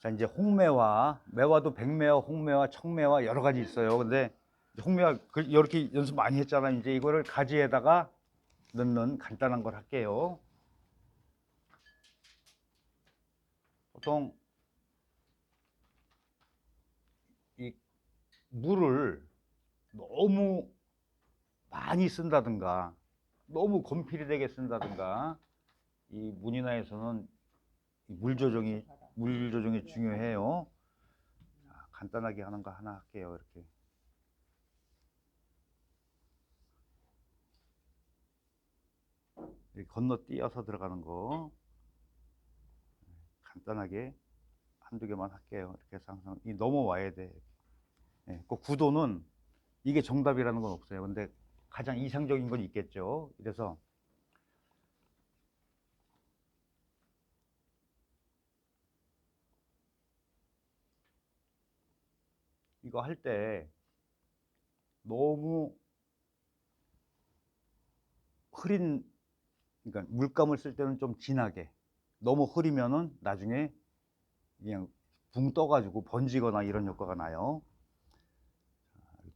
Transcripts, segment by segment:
자 이제 홍매화, 매화도 백매화, 홍매화, 청매화 여러 가지 있어요. 근데 홍매화 그- 이렇게 연습 많이 했잖아. 이제 이거를 가지에다가 넣는 간단한 걸 할게요. 보통 이 물을 너무 많이 쓴다든가 너무 건필이 되게 쓴다든가 이 문인화에서는 이물 조정이 물 조정이 중요해요. 자, 간단하게 하는 거 하나 할게요. 이렇게. 건너뛰어서 들어가는 거 간단하게 한두 개만 할게요. 이렇게 해서 항상 이 넘어와야 돼. 예, 그 구도는 이게 정답이라는 건 없어요. 근데 가장 이상적인 건 있겠죠. 그래서 이거 할 때 너무 흐린 그러니까 물감을 쓸 때는 좀 진하게 너무 흐리면은 나중에 그냥 붕 떠가지고 번지거나 이런 효과가 나요.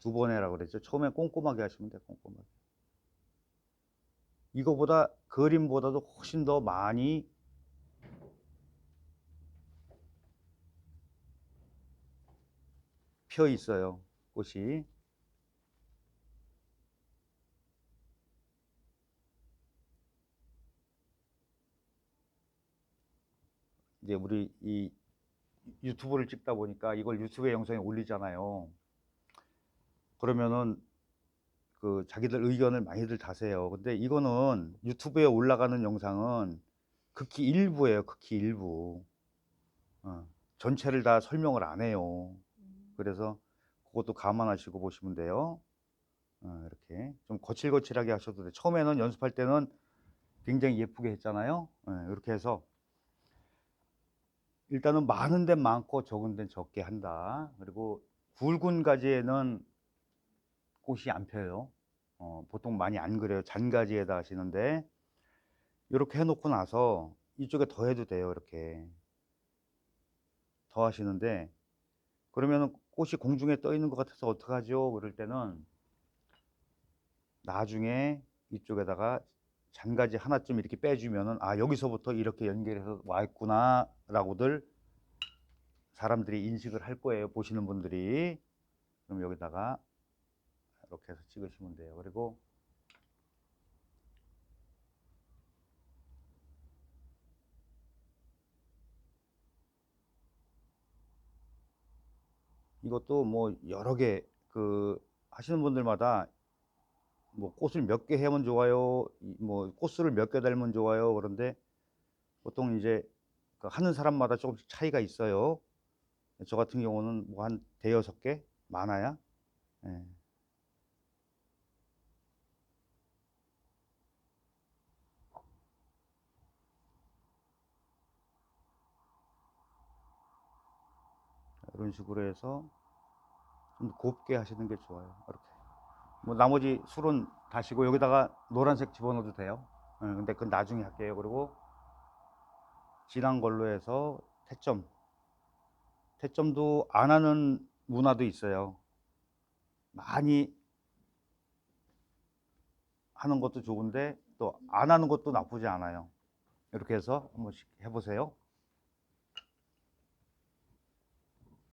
두 번 해라 그랬죠. 처음에 꼼꼼하게 하시면 돼, 꼼꼼하게. 이거보다 그림보다도 훨씬 더 많이 펴 있어요, 꽃이. 이제 우리 이 유튜브를 찍다 보니까 이걸 유튜브에 영상에 올리잖아요. 그러면은 그 자기들 의견을 많이들 다세요. 근데 이거는 유튜브에 올라가는 영상은 극히 일부예요. 극히 일부. 어, 전체를 다 설명을 안 해요. 그래서 그것도 감안하시고 보시면 돼요. 어, 이렇게 좀 거칠거칠하게 하셔도 돼요. 처음에는 연습할 때는 굉장히 예쁘게 했잖아요. 예, 이렇게 해서 일단은 많은 데는 많고 적은 데는 적게 한다. 그리고 굵은 가지에는 꽃이 안 펴요. 어, 보통 많이 안 그래요. 잔가지에다 하시는데 이렇게 해놓고 나서 이쪽에 더 해도 돼요. 이렇게 더 하시는데 그러면은 꽃이 공중에 떠 있는 것 같아서 어떡하죠? 그럴 때는 나중에 이쪽에다가 잔가지 하나쯤 이렇게 빼주면은 아 여기서부터 이렇게 연결해서 와 있구나라고들 사람들이 인식을 할 거예요. 보시는 분들이 그럼 여기다가 이렇게 해서 찍으시면 돼요. 그리고 이것도 뭐 여러 개 그 하시는 분들마다 뭐 꽃을 몇 개 해면 좋아요, 이뭐 꽃수를 몇개 달면 좋아요. 그런데 보통 이제 그 하는 사람마다 조금씩 차이가 있어요. 저 같은 경우는 뭐 한 대여섯 개 많아야. 예. 이런 식으로 해서 좀 곱게 하시는 게 좋아요. 이렇게. 뭐 나머지 술은 다시고 여기다가 노란색 집어넣어도 돼요. 예, 근데 그건 나중에 할게요. 그리고 진한 걸로 해서 태점. 태점도 안 하는 문화도 있어요. 많이 하는 것도 좋은데 또 안 하는 것도 나쁘지 않아요. 이렇게 해서 한 번씩 해보세요.